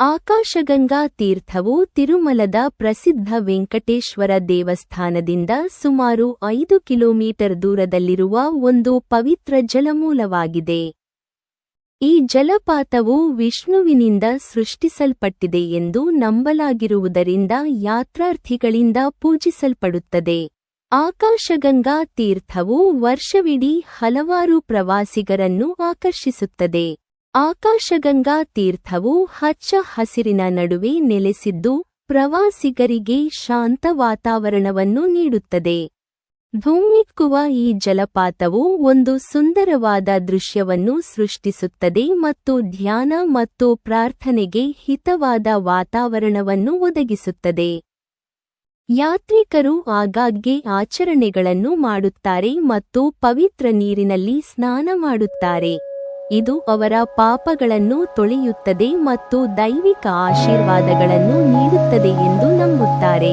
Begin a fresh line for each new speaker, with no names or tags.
ಆಕಾಶಗಂಗಾ ತೀರ್ಥವು ತಿರುಮಲದ ಪ್ರಸಿದ್ಧ ವೆಂಕಟೇಶ್ವರ ದೇವಸ್ಥಾನದಿಂದ ಸುಮಾರು ಐದು ಕಿಲೋಮೀಟರ್ ದೂರದಲ್ಲಿರುವ ಒಂದು ಪವಿತ್ರ ಜಲಮೂಲವಾಗಿದೆ. ಈ ಜಲಪಾತವು ವಿಷ್ಣುವಿನಿಂದ ಸೃಷ್ಟಿಸಲ್ಪಟ್ಟಿದೆ ಎಂದು ನಂಬಲಾಗಿರುವುದರಿಂದ ಯಾತ್ರಾರ್ಥಿಗಳಿಂದ ಪೂಜಿಸಲ್ಪಡುತ್ತದೆ. ಆಕಾಶಗಂಗಾ ತೀರ್ಥವು ವರ್ಷವಿಡೀ ಹಲವಾರು ಪ್ರವಾಸಿಗರನ್ನು ಆಕರ್ಷಿಸುತ್ತದೆ. ಆಕಾಶಗಂಗಾ ತೀರ್ಥವು ಹಚ್ಚ ಹಸಿರಿನ ನಡುವೆ ನೆಲೆಸಿದ್ದು ಪ್ರವಾಸಿಗರಿಗೆ ಶಾಂತ ವಾತಾವರಣವನ್ನು ನೀಡುತ್ತದೆ. ಧುಮ್ಮಿಕ್ಕುವ ಈ ಜಲಪಾತವು ಒಂದು ಸುಂದರವಾದ ದೃಶ್ಯವನ್ನು ಸೃಷ್ಟಿಸುತ್ತದೆ ಮತ್ತು ಧ್ಯಾನ ಮತ್ತು ಪ್ರಾರ್ಥನೆಗೆ ಹಿತವಾದ ವಾತಾವರಣವನ್ನು ಒದಗಿಸುತ್ತದೆ. ಯಾತ್ರಿಕರು ಆಗಾಗ್ಗೆ ಆಚರಣೆಗಳನ್ನು ಮಾಡುತ್ತಾರೆ ಮತ್ತು ಪವಿತ್ರ ನೀರಿನಲ್ಲಿ ಸ್ನಾನ ಮಾಡುತ್ತಾರೆ. ಇದು ಅವರ ಪಾಪಗಳನ್ನು ತೊಳೆಯುತ್ತದೆ ಮತ್ತು ದೈವಿಕ ಆಶೀರ್ವಾದಗಳನ್ನು ನೀಡುತ್ತದೆ ಎಂದು ನಂಬುತ್ತಾರೆ.